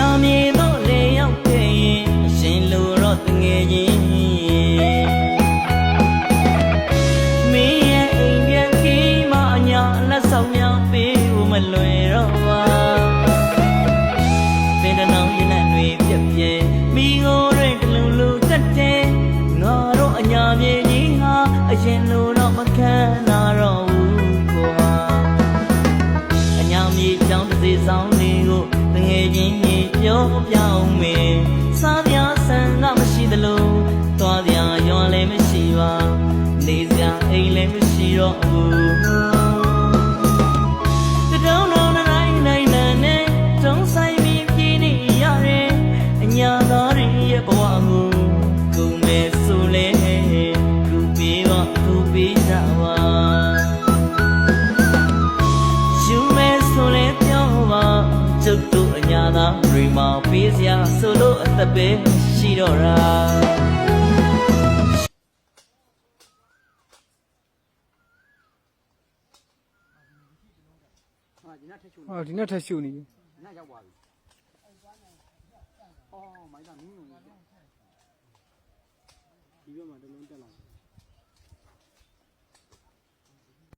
ညာမြေတော့လေရောက်ခဲ့ရင်အရှင်လူတော့တငယ်ချင်းမင်းရဲ့အိမ်ပြန်ခီးမအညာလက်ဆောင်များပေးဖို့မလွယ်တော့ပါပင်တနောင်ရင်နဲ့တွေပြက်ပြဲမိကိုယ်တွေတလူလူတက်တဲ့ငါတို့အညာမြေကြီးဟာအရင်လိုတော့မခံနာတော့ဘူးကွာအညာမြေကြောင်းတစ်စီဆောင်လေးကိုတငယ်ချင်းကြီး ပြောပြောင်းမေစားပြဆန်ကမရှိသလိုသွားပြရွာလည်းမရှိပါနေစရာအိမ်လည်းမရှိတော့ဘူးတတုံးလုံးနိုင်နိုင်နဲ့တုံးဆိုင်ပြီးပြင်းနေရတယ်အညာသားတွေရဲ့ဘဝကိုကုမဲဆိုလဲလူပေးပါသူပေးကြပါ တွေမှာပေးစရာဆိုလို့အသက်ပဲရှိတော့တာဟာဒီနေ့ထက်ချုံဟောဒီနေ့ထက်ရှုနေပြီဒီနေ့ရောက်သွားပြီအော်မိုင်းသားမင်းငုံကြီးဒီဘက်မှာတလုံးတက်လာ